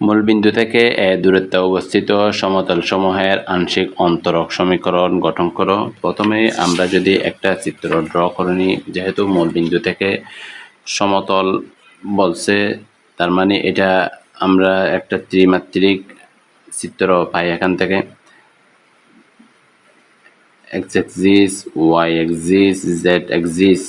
মূলবিন্দু থেকে এ দূরত্বে অবস্থিত সমতল সমূহের আংশিক অন্তরক সমীকরণ গঠন করো। প্রথমে আমরা যদি একটা চিত্র ড্র করে নিই, যেহেতু মূলবিন্দু থেকে সমতল বলছে, তার মানে এটা আমরা একটা ত্রিমাত্রিক চিত্র পাই এখান থেকে। X axis Y axis Z axis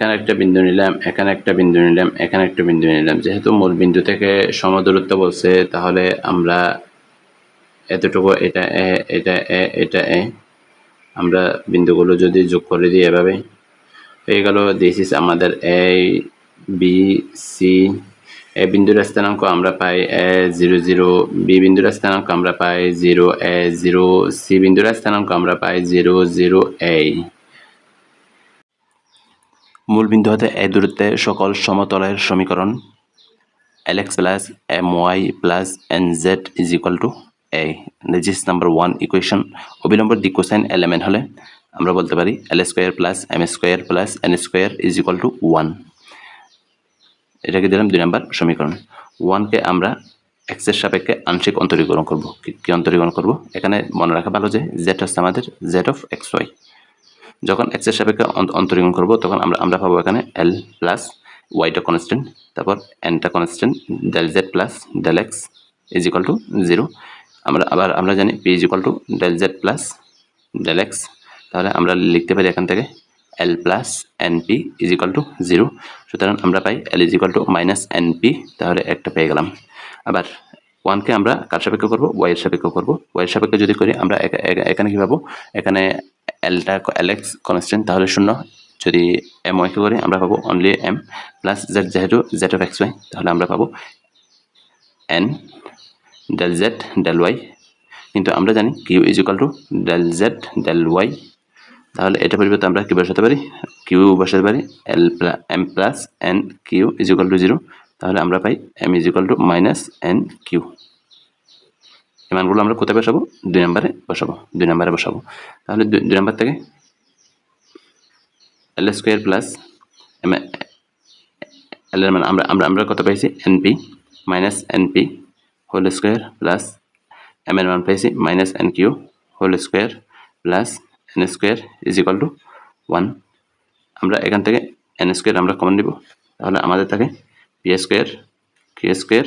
এখানে একটা বিন্দু নিলাম, এখানে একটা বিন্দু নিলাম, এখানে একটা বিন্দু নিলাম। যেহেতু মূল বিন্দু থেকে সমদূরত্ব বলছে, তাহলে আমরা এতটুকু এটা এ এটা এ এটা এ, আমরা বিন্দুগুলো যদি যোগ করে দিই এভাবে, হয়ে গেল দিস ইস আমাদের এ বি সি এ বিন্দুর স্থানাঙ্ক আমরা পাই এ জিরো জিরো বি বিন্দুর স্থানাঙ্ক আমরা পাই জিরো এ জিরো সি বিন্দুর স্থানাঙ্ক আমরা পাই জিরো জিরো এ মূলবিন্দু হতে এ দূরত্বে সকল সমতলের সমীকরণ L X plus M Y plus N Z is equal to a this number one equation অবিলম্বর দিক কোসাইন এলিমেন্ট হলে আমরা বলতে পারি L square plus M square plus N square is equal to one এটাকে দিলাম দুই নাম্বার সমীকরণ। ওয়ানকে আমরা এক্সের সাপেক্ষে আংশিক অন্তরীকরণ করব। কি অন্তরীকরণ করব? এখানে মনে রাখা ভালো যে জেড হচ্ছে আমাদের জেড অফ এক্স ওয়াই যখন এক্সের সাপেক্ষে অন্তরীকরণ করব, তখন আমরা আমরা পাবো এখানে এল প্লাস ওয়াইটা কনস্ট্যান্ট তারপর এনটা constant del z plus del x is equal to zero আমরা আবার, আমরা জানি p is equal to del z plus del x তাহলে আমরা লিখতে পারি এখান থেকে l plus n p is equal to zero সুতরাং আমরা পাই l is equal to minus n p তাহলে একটা পেয়ে গেলাম। আবার ওয়ানকে আমরা কার সাপেক্ষ করব? ওয়াইয়ের সাপেক্ষ করব। ওয়াইয়ের সাপেক্ষে যদি করি, আমরা এখানে কী পাবো? এখানে এলটা এল এক্স কনস্ট্যান্ট তাহলে শূন্য। যদি এম ওয়াইকে করি, আমরা পাবো অনলি এম প্লাস জেড যেহেতু জেড অফ এক্স ওয়াই তাহলে আমরা পাবো n del z del y কিন্তু আমরা জানি q is equal to del z del y তাহলে এটা পরিবর্তে আমরা কি বসাতে পারি? কিউ বসাতে পারি l m plus n q is equal to zero তাহলে আমরা পাই m is equal to minus n q এই মানগুলো আমরা কোথায় বসাবো? দুই নম্বরে বসাবো। দুই নম্বরে বসাবো। তাহলে দুই নম্বর থেকে l square plus m l এর মান আমরা আমরা আমরা কত পাইছি? N p minus n p whole square plus m এর মান পাইছি minus n q whole square plus n square is equal to one আমরা এখান থেকে এন স্কোয়ার আমরা কমন নিব। তাহলে আমাদের থাকে p square q square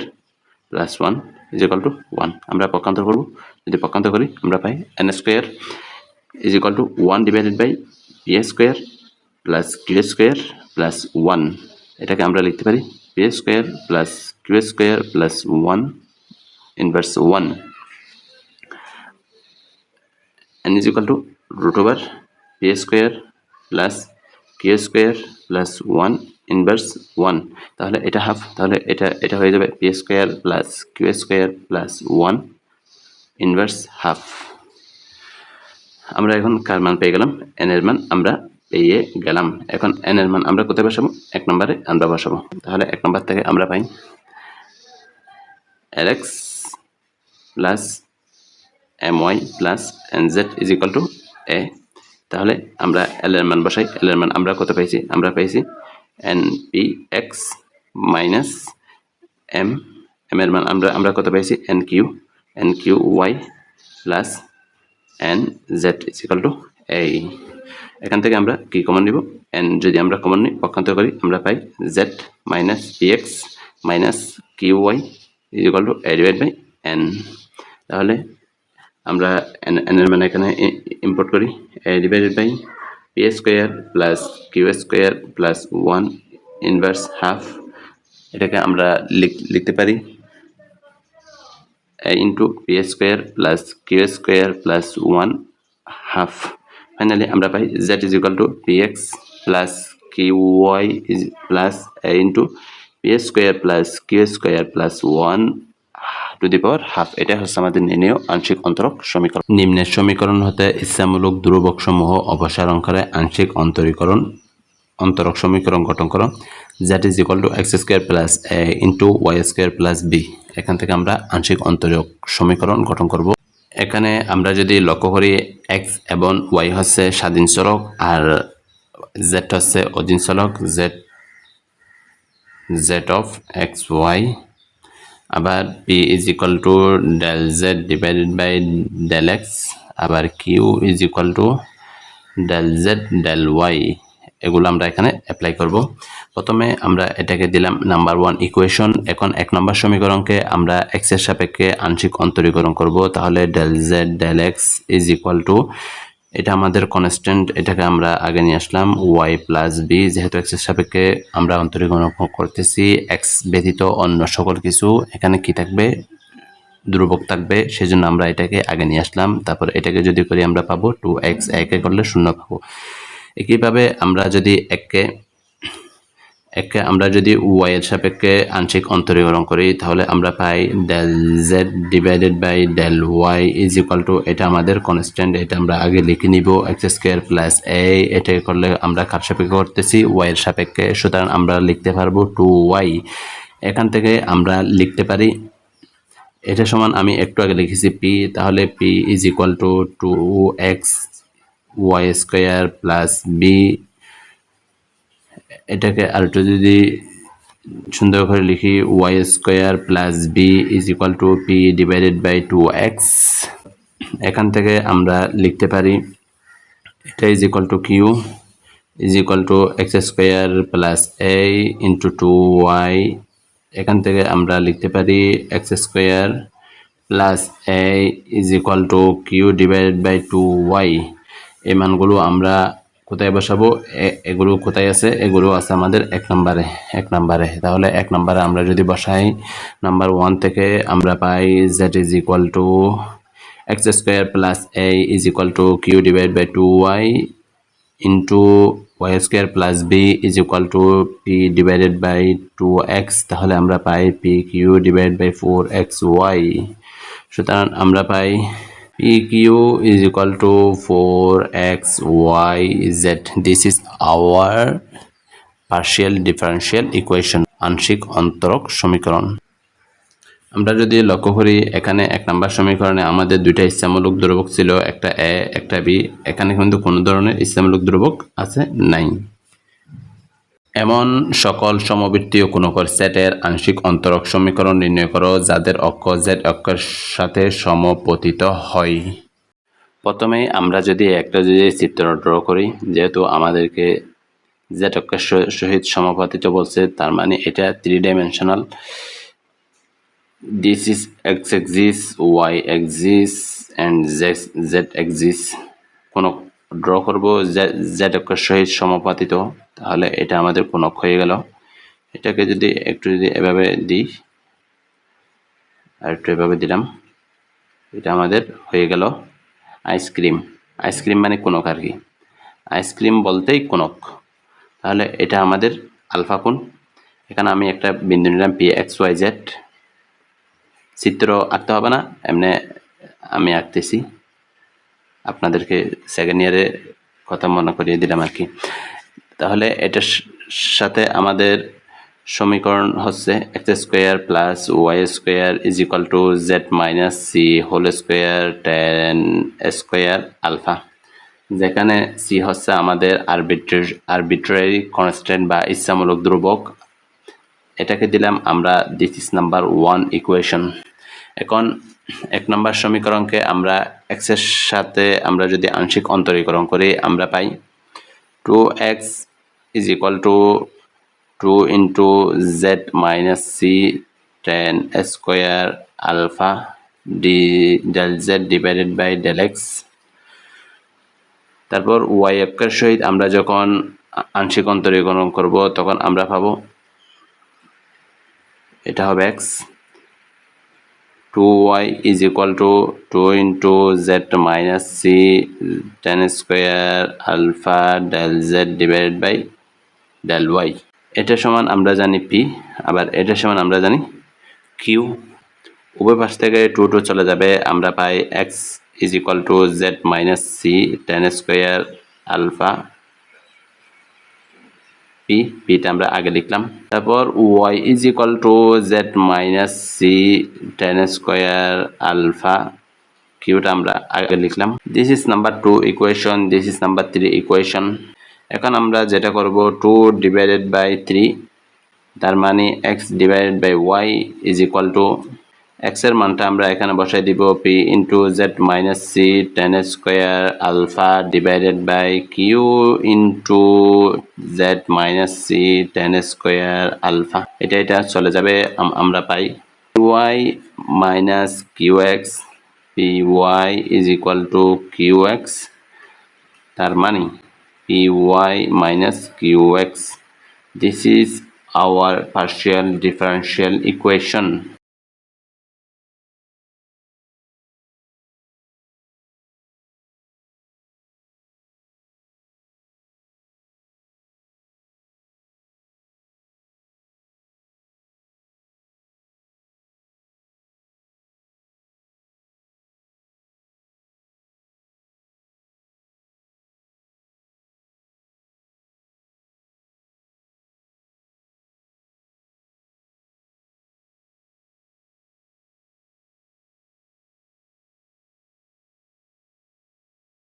plus one is equal to one আমরা পক্ষান্তর করব। যদি পক্ষান্তর করি, আমরা পাই n square is equal to one divided by p square plus q square plus one এটাকে আমরা লিখতে পারি p square plus q square plus one inverse one n is equal to root over p square plus q square plus one inverse one তাহলে এটা half তাহলে এটা এটা হয়ে যাবে p square plus q square plus one inverse half আমরা এখন কার মান পেয়ে গেলাম? এন এর মান আমরা পেয়ে গেলাম। এখন এন এর মান আমরা কোথায় বসাবো? এক নম্বরে আমরা বসাবো। তাহলে এক নম্বর থেকে আমরা পাই l x plus m y plus n z is equal to a তাহলে আমরা এল এর মান বসাই। এল এর মান আমরা কত পাইছি আমরা পাইছি n p x minus m m এর মান আমরা আমরা কত পাইছি n q n q y plus n z is equal to এই এখান থেকে আমরা কি কমন নিব? এন যদি আমরা কমন নিই, পক্ষান্তর করি, আমরা পাই z minus p x minus q y is equal to a divide by n তাহলে আমরা এন এর মানে এখানে ইম্পোর্ট করি a divided by p square plus q square plus one inverse half এটাকে আমরা লিখতে পারি into p square plus q square plus 1 half finally আমরা পাই z is equal to px plus qy is plus a into p square plus q square plus 1 to the power half এটা হচ্ছে আমাদের নির্ণয় আংশিক অন্তরক সমীকরণ। নিম্নের সমীকরণ হতে ইচ্ছামূলক ধ্রুবক সমূহ অপসারণ করে আংশিক অন্তরীকরণ, অন্তরক সমীকরণ গঠন করো। That is equal to x square plus a into y square plus b এখান থেকে আমরা আংশিক অন্তরক সমীকরণ গঠন করব। এখানে আমরা যদি লক্ষ্য করি এক্স এবং ওয়াই হচ্ছে স্বাধীন চলক আর জেড হচ্ছে অধীন চলক। Z Z of X Y আবার P is equal to del Z divided by del X আবার Q is equal to del Z del Y এগুলো আমরা এখানে অ্যাপ্লাই করব। প্রথমে আমরা এটাকে দিলাম নাম্বার ওয়ান ইকুয়েশন এখন এক নম্বর সমীকরণকে আমরা এক্সের সাপেক্ষে আংশিক অন্তরীকরণ করব। তাহলে del z del x is equal to এটা আমাদের কনস্ট্যান্ট এটাকে আমরা আগে নিয়ে আসলাম ওয়াই প্লাস বি যেহেতু এক্সের সাপেক্ষে আমরা অন্তরীকরণ করতেছি এক্স ব্যতীত অন্য সকল কিছু, এখানে কি থাকবে? দুর্ভোগ থাকবে, সেজন্য আমরা এটাকে আগে নিয়ে আসলাম, তারপর এটাকে যদি করি আমরা পাবো টু এক্স একে করলে শূন্য পাবো। একইভাবে আমরা যদি এককে একে আমরা যদি ওয়াই এর সাপেক্ষে আংশিক অন্তরীকরণ করি, তাহলে আমরা পাই del z divided by del y is equal to এটা আমাদের কনস্ট্যান্ট এটা আমরা আগে লিখে নিব এক্স স্কোয়ার প্লাস এ এটা করলে আমরা কার সাপেক্ষে করতেছি? ওয়াই এর সাপেক্ষে। সুতরাং আমরা লিখতে পারব টু ওয়াই এখান থেকে আমরা লিখতে পারি, এটা সমান আমি একটু আগে লিখেছি পি তাহলে p is equal to two x y square plus b এটাকে আরেকটু যদি সুন্দর করে লিখি y square plus b is equal to p divided by two x এখান থেকে আমরা লিখতে পারি, এটা is equal to q is equal to x square plus a into two y এখান থেকে আমরা লিখতে পারি x square plus a is equal to q divided by two y এই মানগুলো আমরা কোথায় বসাবো? এগুলো কোথায় আছে? এগুলো আছে আমাদের এক নম্বরে এক নম্বরে। তাহলে এক নম্বরে আমরা যদি বসাই নাম্বার ওয়ান থেকে আমরা পাই z is equal to x square plus a is equal to q divide by two y into y square plus b is equal to p divided by two x তাহলে আমরা পাই p q divide by four x y সুতরাং আমরা পাই two four x y z this is our partial differential equation আংশিক অন্তরক সমীকরণ। আমরা যদি লক্ষ্য করি, এখানে এক নম্বর সমীকরণে আমাদের দুইটা ইচ্ছামূলক দ্রবক ছিল, একটা এ একটা বি এখানে কিন্তু কোনো ধরনের ইচ্ছামূলক দ্রবক আছে নাই। এমন সকল সমবৃত্তীয় কোনকর সেটের আংশিক অন্তরক সমীকরণ নির্ণয় করো, যাদের অক্ষ জেড অক্ষের সাথে সমপতিত হয়। প্রথমেই আমরা যদি একটা যদি চিত্র ড্র করি, যেহেতু আমাদেরকে জেড অক্ষের সহিত সমপতিত বলছে, তার মানে এটা three dimensional this is x axis y axis and z axis কোনো ড্র করব জেড অক্ষের সহিত সমাপাতিত, তাহলে এটা আমাদের কোন অক্ষ হয়ে গেল। এটাকে যদি একটু যদি এভাবে দিই আর একটু এভাবে দিলাম, এটা আমাদের হয়ে গেল আইসক্রিম আইসক্রিম মানে কোনক আর কি। আইসক্রিম বলতেই কোনক। তাহলে এটা আমাদের আলফা কোন এখানে আমি একটা বিন্দু নিলাম পি এক্স ওয়াই জেড চিত্র আঁকতে হবে না, এমনি আমি আঁকতেছি। আপনাদেরকে সেকেন্ড ইয়ারে কথা মনে করিয়ে দিলাম আর কি। তাহলে এটার সাথে আমাদের সমীকরণ হচ্ছে x square plus y square is equal to z minus c whole square tan square alpha যেখানে সি হচ্ছে আমাদের আরবিট্রারি আরবিট্রারি কনস্ট্যান্ট বা ইচ্ছামূলক ধ্রুবক। এটাকে দিলাম আমরা this is number one equation এখন এক নম্বর সমীকরণকে আমরা এক্সের সাথে আমরা যদি আংশিক অন্তরীকরণ করি, আমরা পাই two x is equal to two into z minus c tan square alpha d del z divided by del x তারপর ওয়াই একের সহিত আমরা যখন আংশিক অন্তরীকরণ করব, তখন আমরা পাবো, এটা হবে x two y is equal to two into z minus c tan square alpha del z divided by del y এটা সমান আমরা জানি পি আবার এটা সমান আমরা জানি কিউ উভয় পাশ থেকে টু টু চলে যাবে, আমরা পাই x is equal to z minus c tan square alpha p পিটা আমরা আগে লিখলাম। তারপর y is equal to z minus c tan square alpha কিউটা আমরা আগে লিখলাম। This is number two equation this is number three equation এখন আমরা যেটা করব টু ডিভাইডেড বাই থ্রি তার মানে x divided by y is equal to এক্সের মানটা আমরা এখানে বসাই দিব p into z minus c tan square alpha divided by q into z minus c tan square alpha এটা এটা চলে যাবে আমরা পাই y minus q x p y is equal to q x তার মানে p y minus q x this is our partial differential equation